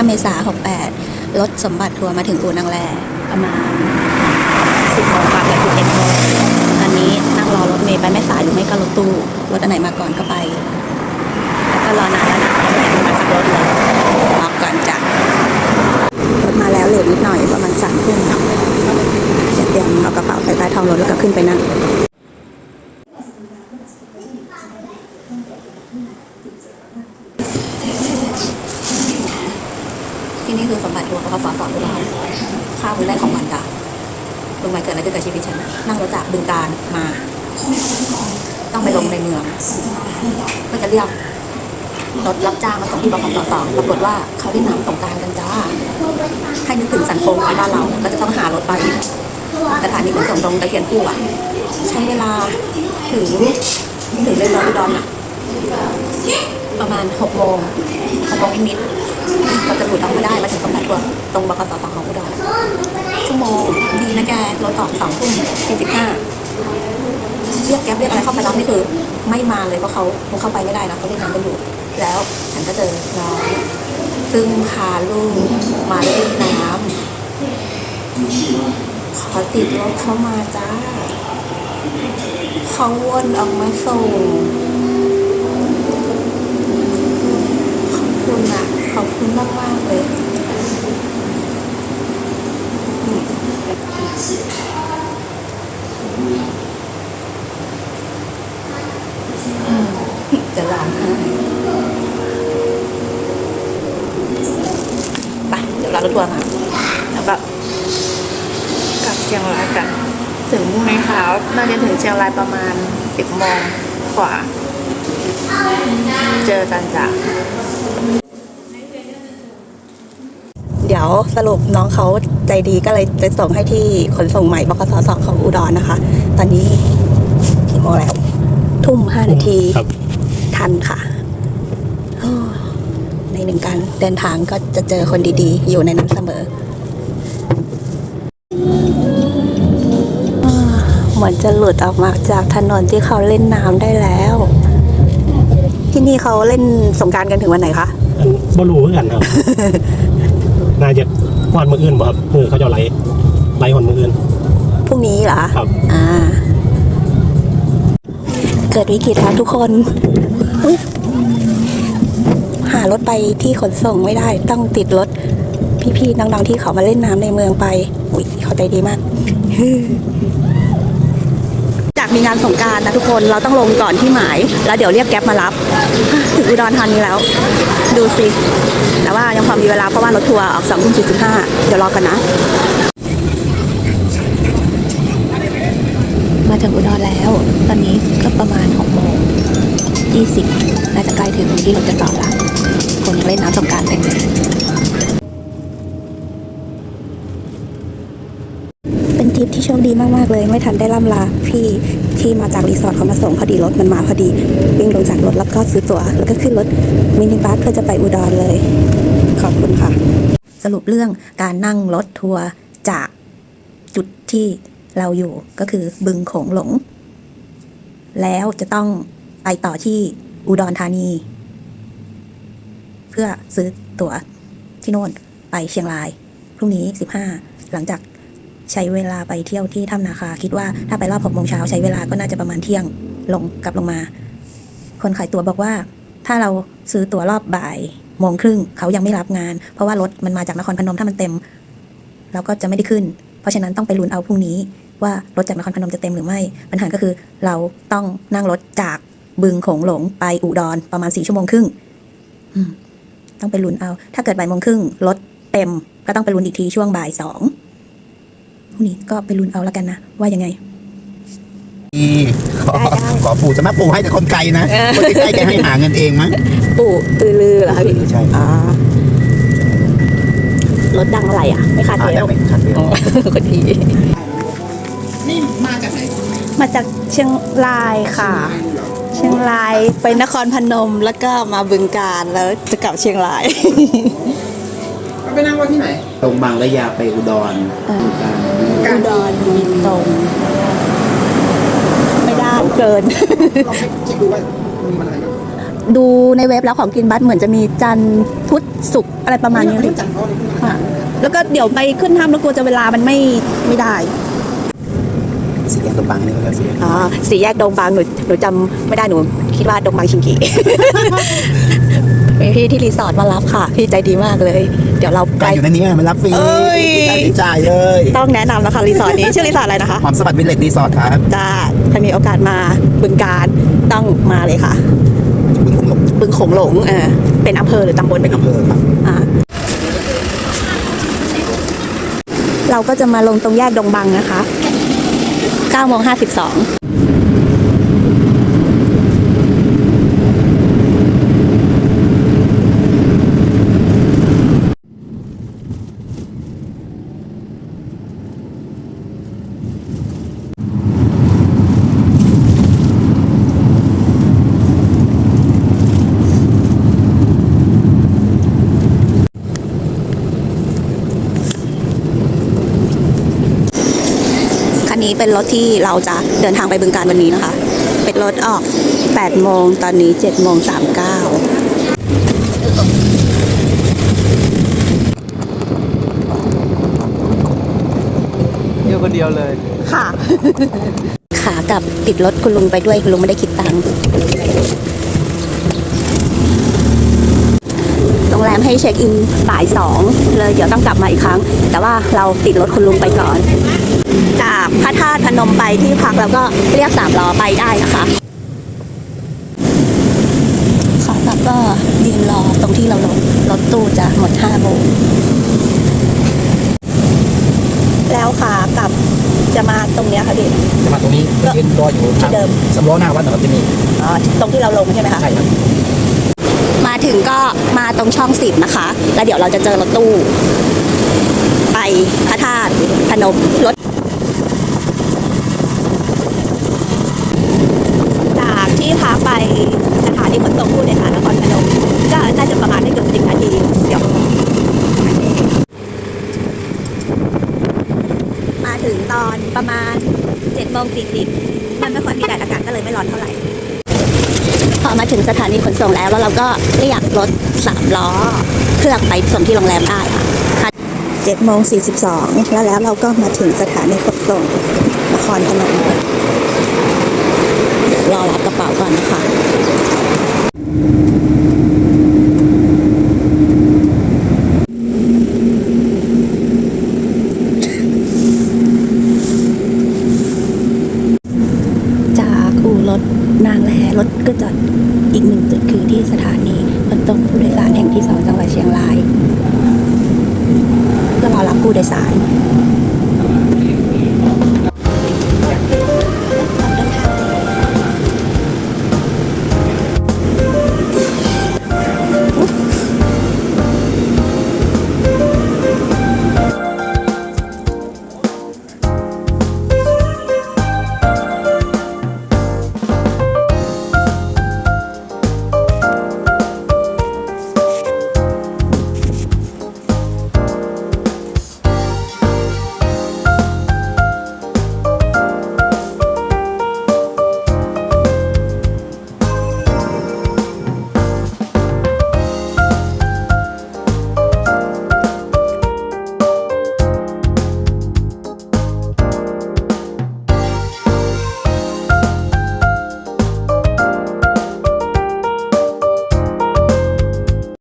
5 เมษายน68รถสมบัติทัวร์มาถึงอู่นางแลประมาณ 10โมงกว่ากับ11โมงตอนนี้นั่งรอรถเมย์ไปแม่สายหรือไม่ก็รถตู้รถอันไหนมาก่อนก็ไป แล้วก็รอนานแล้วนะยังไม่เห็นมาสักรถเลยรอก่อนจ้ะรถมาแล้วเหลือนิดหน่อยประมาณสามทุ่มเนาะเดี๋ยวเตรียมเอากระเป๋าใส่ใต้ท้องรถแล้วก็ขึ้นไปนั่ง ที่นี่คือสมบัติทัวร์กฟผสอนอุดรข้าวมื้อแรกของวันจ้ะลงมาเกิดอะไรขึ้นกับชีวิตฉัน นั่งรถจากบึงการมา ต้องไปลงในเมืองเพื่อจะเรียกรถรับจ้างมาส่งที่บขสสปรากฏว่าเขาได้น้ำสงการกันจ้าให้นึกถึงสันโค้งของบ้านเราก็จะต้องหารถไปสถานีขนส่งตรงตะเคียนคู่อะ ใช้เวลาถึงถึงเลยนอุดรอะ ประมาณหกโมงหกโมงนิดเราจะหลุดออกมาได้มาถึงสมบัติทัวตรงบกสสของอุดรชั่วโมงดีนะแกรถออกสองทุ่มสี่สิบห้าเรียกแก๊ปเรียกอะไรเข้าไปรับนี่คือ ไม่มาเลยเพราะเขาคงเข้าไปไม่ได้นะเขาเล่นน้ำกันอยู่ แล้วฉันก็เจอน้องซึ่งพาลูกมาเล่นน้ำขอติดรถเข้ามาจ้าเขาวนออกมาส่ง ขอบคุณอะขอบ คุณมากมากเลยจะร้องไห้ไปเดี๋ยวเรารถทัวมาแล้วก็กลับเชียงรายกัน ถึงพรุ่งนี้เช้าน่าจะถึงเชียงรายประมาณสิบโมงกว่า เจอกันจ้ะ เดี๋ยวสรุปน้องเขาใจดีก็เลยไปส่งให้ที่ขนส่งใหม่บกสสของอุดรนะคะ ตอนนี้กี่โมงแล้ว ทุ่มห้านาทีครับ ทันค่ะโอ้ในหนึ่งการเดินทางก็จะเจอคนดีๆ อยู่ในนั้นเสมออ่าเหมือนจะหลุดออกมาจากถนนที่เขาเล่นน้ำได้แล้ว ที่นี่เขาเล่นสงกรารกันถึงวันไหนคะบ่รู้เหมือนกันครับ น่าจะวันมืออื่นบ่ครับมือเขาจะไล่ไล่วันมืออื่นพรุ่งนี้เหรอครับอ่า เกิดวิกฤตแล้วทุกคนอุ๊ยหารถไปที่ขนส่งไม่ได้ต้องติดรถ พี่ๆน้องๆที่เขามาเล่นน้ำในเมืองไป อุ้ยเขาใจดีมากจาก มีงานสงการนะทุกคนเราต้องลงก่อนที่หมาย แล้วเดี๋ยวเรียกแก๊ปมารับ ถึงอุดรธานีแล้ว ดูสิ แต่ว่ายังพอมีเวลาเพราะว่ารถทัวร์ออกสองทุ่มสี่สิบห้าเดี๋ยวรอกันนะ มาถึงอุดรแล้ว ตอนนี้ก็ประมาณ6โมง20น่าจะใกล้ถึงที่เราจะจอละคนยังเล่นน้ำสงการเต็มเลยเป็นทริปที่โช คดีมากๆเลย ไม่ทันได้ล่ำลาพี่ที่มาจากรีสอร์ทเขามาส่งพอดีรถมันมาพอดีวิ่งลงจากรถแล้วก็ซื้อตั๋วแล้วก็ขึ้นรถมินิบัสเพื่อจะไปอุดรเลย ขอบคุณค่ะ สรุปเรื่องการนั่งรถทัวร์จากจุดที่เราอยู่ก็คือบึงโขงหลง แล้วจะต้องไปต่อที่อุดรธานี เพื่อซื้อตั๋วที่โน่นไปเชียงราย พรุ่งนี้ 15 หลังจาก ใช้เวลาไปเที่ยวที่ถ้ำนาคา คิดว่าถ้าไปรอบ6โมงเช้าใช้เวลาก็น่าจะประมาณเที่ยงลงกลับลงมา คนขายตั๋วบอกว่า ถ้าเราซื้อตั๋วรอบบ่ายโมงครึ่งเขายังไม่รับงาน เพราะว่ารถมันมาจากนครพนมถ้ามันเต็ม เราก็จะไม่ได้ขึ้น เพราะฉะนั้นต้องไปลุ้นเอาพรุ่งนี้ ว่ารถจากนครพนมจะเต็มหรือไม่ปัญหาก็คือเราต้องนั่งรถจากบึงโขงหลงไปอุดรประมาณสี่ชั่วโมงครึ่งต้องไปลุ้นเอา ถ้าเกิดบ่ายโมงครึ่งรถเต็มก็ต้องไปลุ้นอีกทีช่วงบ่ายสอง รุ่งนี้ก็ไปลุ้นเอาแล้วกันนะ ว่ายังไง ขอได้ได้ขอปู่จะมาปู่ให้แต่คนไกลนะ คนใกล้ๆแกให้หาเงินเองมั้ง ปู่ตือลือเหรอคะพี่ใช่ อ่ารถดังอะไรอะ ไม่คาดอ่าเทยัลงไม่ชัดเลยอ๋อคนทีนี่มาจากไหนมาจากเชียงรายค่ะ เชียงรายไปนครพนมแล้วก็มาบึงการแล้วจะกลับเชียงราย ตรงบางระยาไปอุดรอ่าการอุดรมีตรง ไม่ได้เกิน ลองเช็คเช็คดูว่ามีมันอะไรบ้างดูในเว็บแล้วของกินบัสเหมือนจะมีจันทร์พุธศุกร์อะไรประมาณนี้ไม่รู้จักเขาเลย ค่ะแล้วก็เดี๋ยวไปขึ้นถ้ำแล้วกลัวจะเวลามันไม่ไม่ได้ สีแยกตรงบังนี่ก็แล้วสีแยกอ๋อสี่แยกดงบางหนูหนูจำไม่ได้หนูคิดว่าดงบางชิงกี มีพี่ที่รีสอร์ทมารับค่ะ พี่ใจดีมากเลย เดี๋ยวเราไปใครอยู่ในนี้มารับฟรีเอ้ย จ่ายจ่ายเลยต้องแนะนำแล้วค่ะรีสอร์ทนี้ชื่อรีสอร์ทอะไรนะคะ หอมสวัสดิ์วิลเลจรีสอร์ทครับจ้าถ้ามีโอกาสมาบึงการต้องมาเลยค่ะ บึงคงหลงบึงโขงหลงเออเป็นอำเภอหรือตำบลเป็นอำเภอครับอ่าเราก็จะมาลงตรงแยกดงบังนะคะ9โมง52 เป็นรถที่เราจะเดินทางไปบึงการวันนี้นะคะ เป็นรถออก8โมงตอนนี้7โมง39อยู่คนเดียวเลย ค่ะ ขากลับติดรถคุณลุงไปด้วย คุณลุงไม่ได้คิดตังค์โรงแรมให้เช็คอินบ่ายสองเลยเดี๋ยวต้องกลับมาอีกครั้ง แต่ว่าเราติดรถคุณลุงไปก่อน จากพระธาตุพนมไปที่พักแล้วก็เรียกสามล้อไปได้นะคะขากลับก็ยืนรอตรงที่เราลงรถตู้จะหมดห้าโมงแล้วขากลับจะมาตรงเนี้ยค่ะพี่ จะมาตรงนี้ก็ยืนรออยู่ที่เดิม สำล้อหน้าวัดนะครับจะมีอ๋อตรงที่เราลงใช่ไหมคะ ใช่ครับ มาถึงก็มาตรงช่องสิบนะคะ แล้วเดี๋ยวเราจะเจอรถตู้ ไปพระธาตุพนมรถ จากที่พักไปสถานีขนส่งผู้โดยสารนครพนม ก็น่าจะประมาณไม่เกินสิบนาที เดี๋ยว มา ถึงตอนประมาณเจ็ดโมงสี่สิบมันไม่ค่อยมีแดดอากาศก็เลยไม่ร้อนเท่าไหร่ พอมาถึงสถานีขนส่งแล้วแล้วเราก็เรียกรถสามล้อเครื่องไปส่งที่โรงแรมได้ค่ะเจ็ดโมงสี่สิบสองแล้วแล้วเราก็มาถึงสถานีขนส่งนครพนมเดี๋ยวรอรับกระเป๋าก่อนนะคะ จากอู่รถนางแล รถก็จอดอีกหนึ่งจุดคือที่สถานีขนส่งผู้โดยสารแห่งที่สองจังหวัดเชียงรายก็รอรับผู้โดยสาร